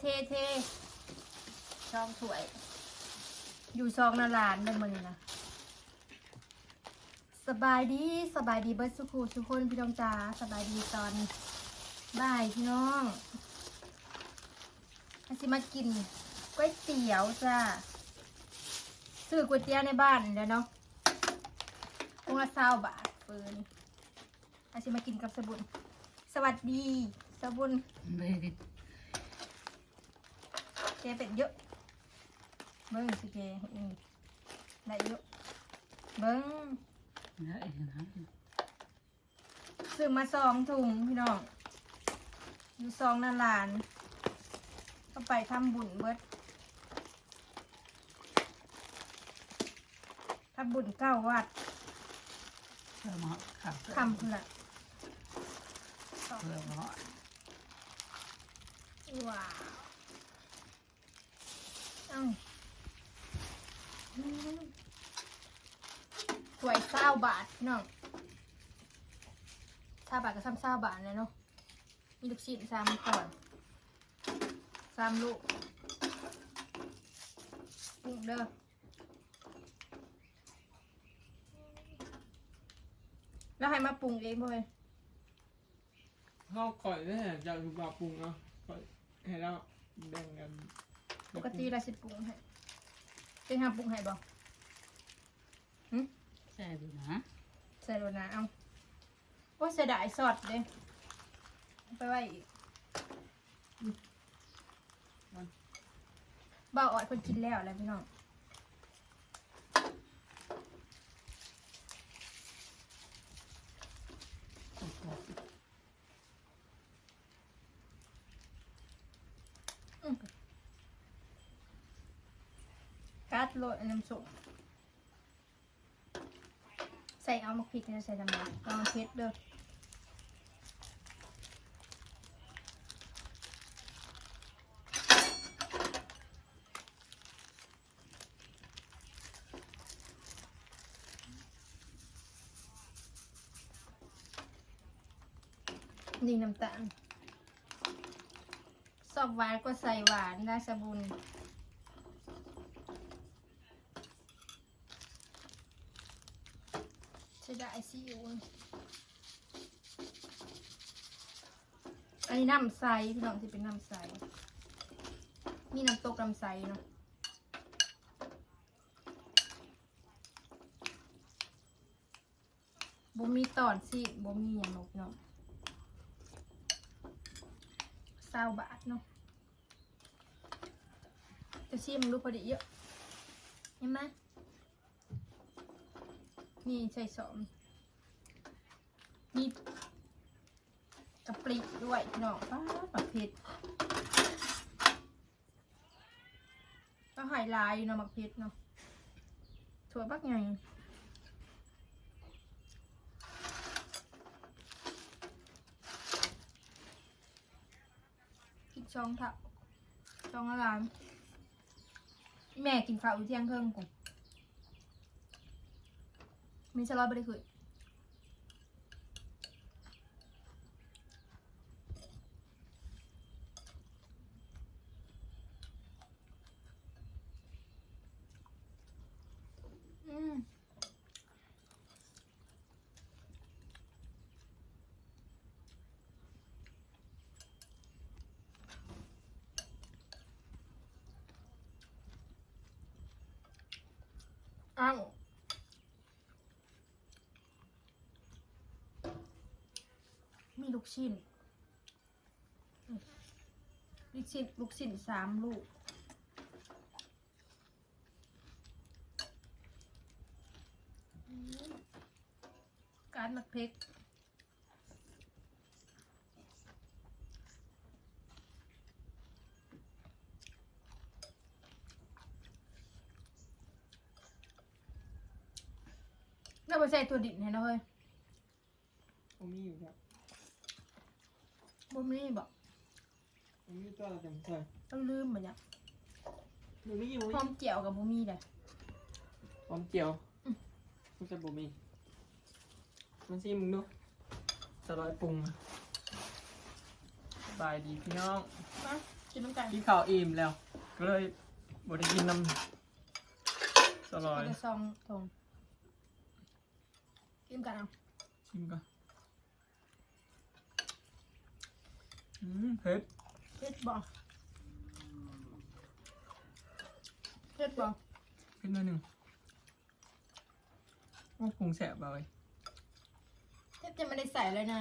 เทเทช่องถ้วย อยู่ซองนาลานเดิมมันนะสบายดีสบายดีเบิร์ดสุขูทุกคนพี่น้องจ๋าสบายดีตอนบ่ายพี่น้องอาสิมากินก๋วยเตี๋ยวจ้าซื้อก๋วยเตี๋ยวในบ้านนี่แหล้วเนาะพวงละเศร้าบาทเฟิร์นอาสิมากินกับสบุนสวัสดีสบุน เบรแกเป็ดเยอะ เบิ้งสิแกอืมได้เยอะ เบิ้งได้นะซื้อมาสองถุงพี่น้อง อยู่ซองนาลาน ก็ไปทำบุญเบิดทำบุญเก้าวัดเพื่อมาขับคำพุ่นละเพื่อมาว้าวเอ้าอืมสวยเศร้าบาทพี่น้องเศร้าบาทก็ซ้ำเศร้าบาทเลยเนาะ มีลูกชิ้นสามก่อนสามลูกปรุงเด้อแล้วให้มาปรุงเองบ่เลยข้าวก่อยได้แหละอยากอยู่ปลาปรุงเนาะก่อยให้เราแบ่งกัน ปกติเราสิปรุงให้เป็นหาปรุงให้บ่ใช่ดูนะใส่โรนะเอาโอ้ยเสียดายสอดเลยเอาไปไว้อีกบ่าวออดคนกินแล้วแหล้วพี่น้อง โรยน้ำส้มใส่เอามะพริกนะใส่ทำไมลองเพชรเด้อนี่น้ำตาล สอบหวานก็ใส่หวานได้สบุน ใช่ได้ซีอิ๊วอั นนี้น้ำใสพี่น้องที่เป็นน้ำใสมีน้ำตกน้ำใสเนาะบ่มีตอนสิบ่มีอย่างนกเนาะเศร้าบาทเนาะจะชิมดูพอดีเยอะเห็นไหมนี่ใส่สอมนี่ กะปริด้วยพี่น้องป้าปลาเผ็ดก็หายลายอยู่เนาะมักเผ็ดเนาะถั่วบักไงพริกช่องถักช่องอะไรแม่กินข้าวอยู่เที่ยงเพิ่งกูมีชะลอไปได้คือม้ามีลูกชิ้น ลูกชิ้น ลูกชิ้นสามลูก การหมักเพก เราไปใส่ตัวดิบให้เราเฮ้ยผมมีอยู่ครับบ่มีบอกผมมีตัวเราจำใส่ต้องลืมมันเนี่ยผมมีอยู่พร้อมเจียวกับบ่มีเลยพร้อมเจียวอืมมันจะบ่มีมันซิมึงดูสลอยปรุงสบายดีพี่น้องนะกินน้ำกันกินข้าวอิ่มแล้ว ก็เลยบ่ได้กินน้ำสลอยเราจะซองทง กินกันเอาชิมก่อนอืมเผ็ดเผ็ดบอกเผ็ดบอกเผ็ดหน่อยหนึ่งโอ้ปรุงแสบเบาเลยเผ็ดจะไม่ได้ใส่เลยนะ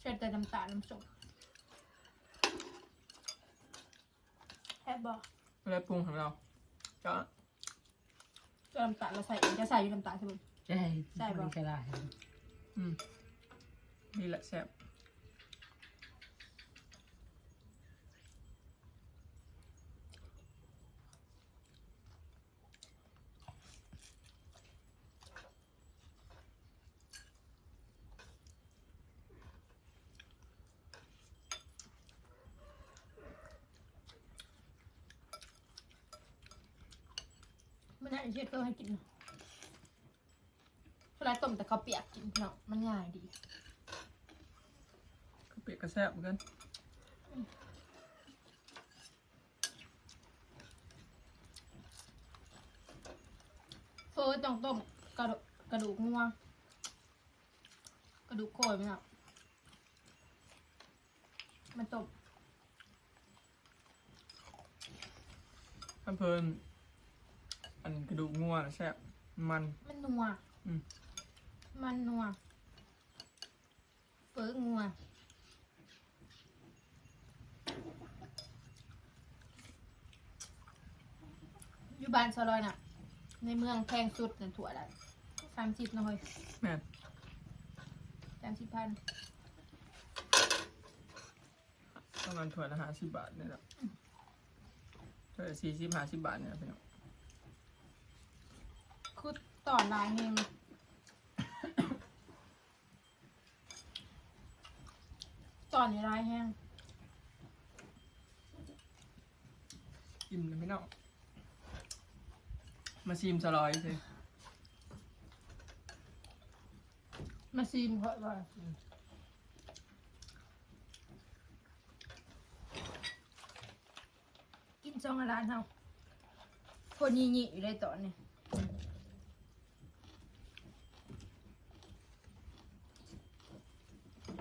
ใส่แต่น้ำตาลน้ำส้มแซ่บบอกเวลาปรุงของเราก็ จะน้ำตาลเราใส่เองจะใส่อยู่น้ำตาลใช่ไหม ใช่ใช่ปะใช่ได้อืมนี่แหละแสบ นน่าจะเช็ดเพื่อให้กินเนาะเวลาต้มแต่เขาวเปียกกินเนาะมันง่ายดีก็เปียกกระแสบเหมือนกันเฟอต้องต้มกระดูกกระดูกงัวกระดูกโคยไหมเนาะมันต้มถ้าเพิ่น อันกระดูกงัวน่ะแสบมัน มันนัวอืม มันนัวเฟองัวอยู่บ้านซอยน่ะ ในเมืองแพงสุดนั่นถั่วละสามสิบน้อยแม่นสามสิบพันประมาณถ้วยละห้าสิบบาทนี่แหละถ้วยสี่สิบห้าสิบบาทเนี่ยพี่น้อง คือต่อลายเองตอนนี้ลายแห้งอิ่มเลยพี่น้องมาชิมสลอยสิมาซีมเพราะว่ากินจองร้านเฮาคนยี่ยี่อยู่ในตอนนี้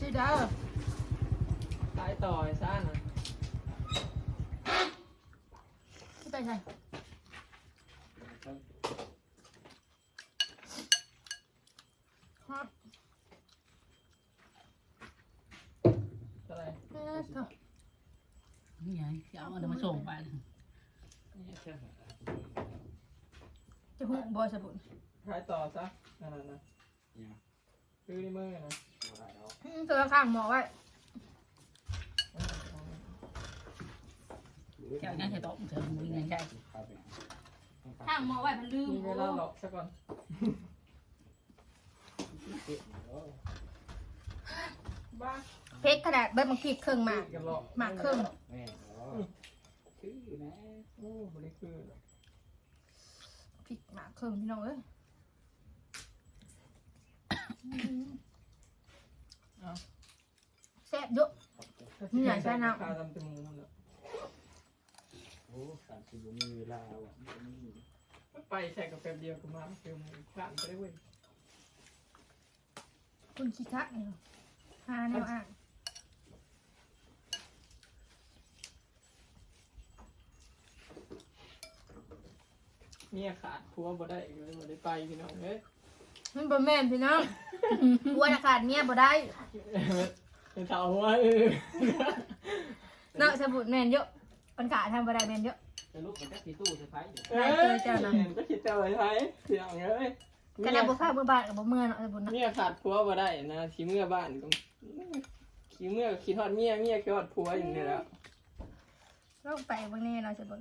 ไปชิดาตายต่อไอ้ซ่าน่ะไปใช่ฮะไหรเอ๊ะเถอนี่ไงจะเอาอันมาส่งไปนี่ใช่ไหมจะหุ่นบอยสบุนขายต่อซะนั่นน่ะนะซื้อในมือนะ อืมตัวข้างหมอไว้จะเอางั้นจะต้องเธอมึงยังไงข้างหมอไว้มันลืมมีเวลาหลอกซะก่อนบ้าเพชรขนาดเบิดมังคีเครื่องหมากกันหลอกหมากเครื่องแม่อ๋อชื่อนะโอ้บริคือพริกหมากเครื่องพี่น้องเอ้ยอืมเอา แซ่บเยอะ นี่ไงใช่นะคาตำจมูกมันเลยโอ้สามสิบมีเวลาว่ะนี่ไปใส่กาแฟเดียวกูมาเติมข้ามไปได้เว้ยคุณคิคะเนี่ยหาแนวอ่านเมียขาดผัวบ่ได้อีกเลยบ่ได้ไปพี่น้องเอ้ย มันบ่แม่นพี่น้องวัวอากาศเมียบ่ได้เป็นสาวหัวเออเนาะสบุนแม่นเยอะปัญขาทางบ่ได้แม่นเยอะจะลุกมันก็ตีตู้จะไฟอยู่ได้เจอเจ้านะห็นก็คิดเจอไทยพี่น้องเอ้ยกระดาษบ่ฟ้าเมื่อบ้านกับบ่เมื่อเนาะแต่บุญเนาะเมียขาดผัวบ่ได้นะขี้เมื่อบ้านก็ขี้เมื่อก็ขี้ทอดเมียเมียขี้ทอดผัวอย่างนี้แหล้วเราไปเบางแน่เนาะจะบุญ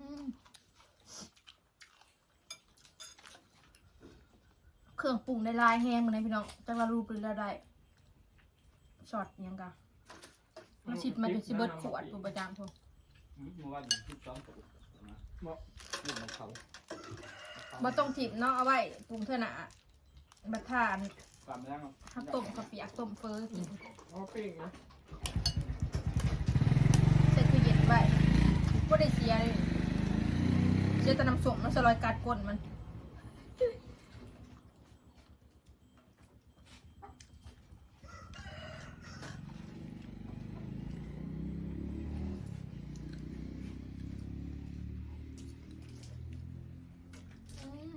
อืม เครื่องปรุงได้ลายแห้งมาเลยพี่น้องจังละรูปหรือละได้ช็อตอิหยังกะมาชิดมาจะสิเบิดขวดผู้ประจำพวกอืมเมื่อวานอยู่ที่ซ้อมกับนะบ่เรื่องของเขาบ่ต้องจิบเนาะเอาไว้ปรุงเท่าหนาบัดทานตามแล้วถ้าต้มกะเปียกต้มเฟอกินเอาปิ้งนะใส่ตู้เย็นไว้บ่ได้เสียเลยเสียแต่น้ำส้มมันสลอยกัดก้นมัน อืม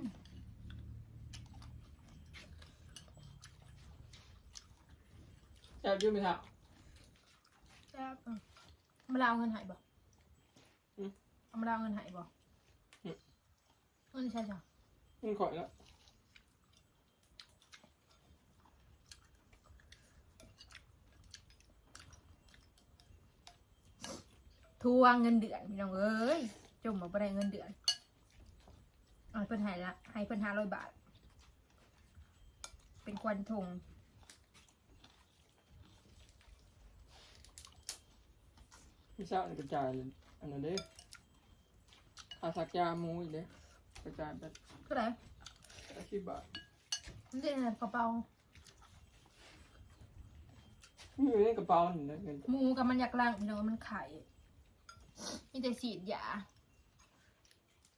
จะยืมไปทักแซ่บอะเอามาลาเอาเงินใหายบ่อืมเอามาลาเอาเงินใหายบ่อืมเงินใช่จ้ะมันข่อยแล้วทวงเงินเดือนพี่น้องเอ้ยจมมาบ่ได้เงินเดือนเอาเพิ่นใหายละให้เพิ่นห้าร้อยบาท เป็นควันทง พี่สาวนี่กระจายอันนั้นเด้ค่าสักยาหมูอีกเด้กระจายไปเท่าไหร่สิบบาทมันจะในกระเป๋ามีอยู่ในกระเป๋าหนึ่งนะเงินหมูกับมันอยากล่างพี่น้องมันไข่มีแต่ฉีดยา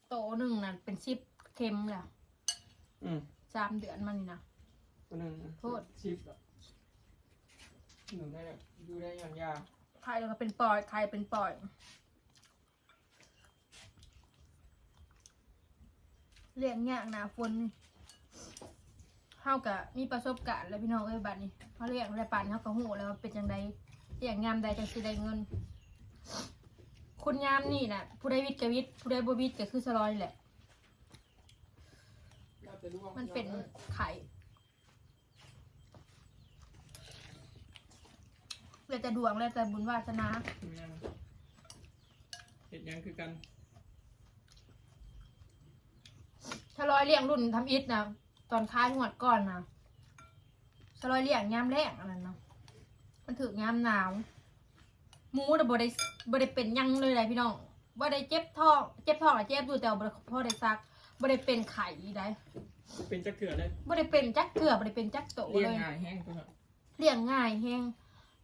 โตหนึ่งน่ะเป็นชิปเค็มแหละอืมสามเดือนมันนี่นะตัวหนึ่งโทษสิบอะหนึ่งได้ดูได้ยันยา ไข่แล้วก็เป็นปอยไข่เป็นปอยเลี้ยงยากนาฝนเฮากับมีประสบการณ์แล้วพี่น้องเอ้ยบัดนี้เขาเลี้ยงแล้วป่านเขาก็หูแล้วเป็นจังใดเลี้ยงยามใดจังสิได้เงิน คุณยามนี่นะผู้ใดวิทย์กับวิทย์ผู้ใดบวิทย์ก็คือสลอยแหละมันเป็นไข่ แล้วแต่ดวงแล้วแต่บุญวาสนาเห็ดหยังคือกันถ้าร้อยเลี้ยงรุ่นทำอิฐนะตอนค้ายงวดก่อนนะสลอยเลี้ยงยามแรงอันนั้นเนาะมันถึกยามหนาวหมูแต่บ่ได้บ่ได้เป็นหยังเลยเลยพี่น้องบ่ได้เจ็บท้องเจ็บท้องอะเจ็บอยู่แต่ว่าบ่ได้พอได้ซักบ่ได้เป็นไข่ได้เป็นจักเถื่อเลยบ่ได้เป็นจักเกลือบ่ได้เป็นจักโตเลี้ยงเลย ง่ายแห้งตัวครับเลี้ยงง่ายแฮง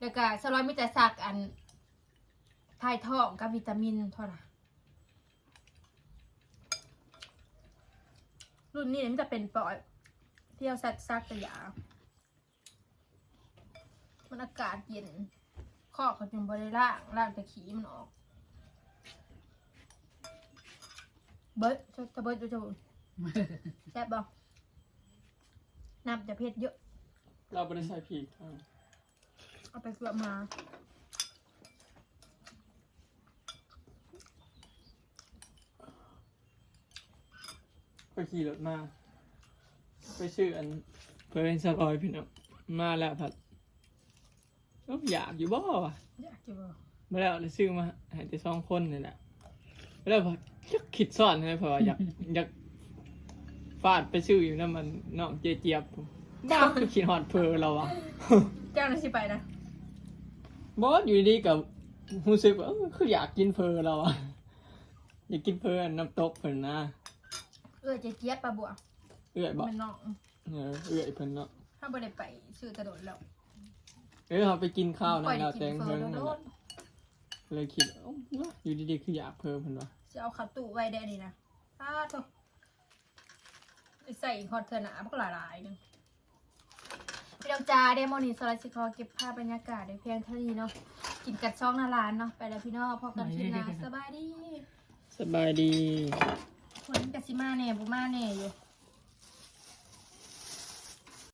แล้วก็สลอยมีแต่ซักอันทายท้องกับวิตามินเท่านั้นรุ่นนี้เนี่ยมันจะเป็นปอดเที่ยวซักซักแต่ยา มันอากาศเย็นข้อก็จึงบริล่างล่างแต่ขี้มันออก เบิร์ดจะจะเบิร์ดจะจะแซ่บบอกน้ำจะเผ็ดเยอะ เราไม่ได้ใส่ผีกอ่า เอาไปเกลือมา ไปขี่รถมา ไปซื้ออันเพื่อนสลอยพี่น้องมาแล้วผัดก็อยากอยู่บ่วะอยากจะบอกมาแล้วเลยซื้อมาให้แต่สองคนนี่แหละแล้วพอคิดซ่อนเลยเพราะว่าอยากอยากฟาดไปซื้ออยู่นั่นมันน้องเจเจี๊ยบผมบ้าคือขีดฮอดเพอเราอะ เจ้าหน้าที่ไปนะ บอสอยู่ดีๆกับรู้สึกว่าเออคืออยากกินเพอเราอะอยากกินเพออันน้ำตกเพิ่นนะเออเจ๊เจี๊ยบปลาบัวเอื้อยบอกมันน้องเออเอื้อยเพิ่นเนาะถ้าบ่ได้ไปซื้อกระโดดแล้วเออเราไปกินข้าวปล่นะอยเราได้แตกิงนเฟเพิ่อนแล้วนั่นโดแหละนเลยคิดเอ้าอยู่ดีๆคืออยากเพิ่มเพิ่นวะจะเอาขับตู้ไว้ได้นี่นะอ้าโถใส่คอร์เทอร์หนาพวกหลายๆหนึง พี่ดอกจาเดโมอนี่สไลด์สิคอเก็บภาพบรรยากาศในเพียงเท่านี้เนาะกินกัดซองหนาร้านเนาะไปแล้วพี่น้องพบกันทีหน้าสบายดีสบายดีคนกัสิมาเน่บุมาเน่อยู่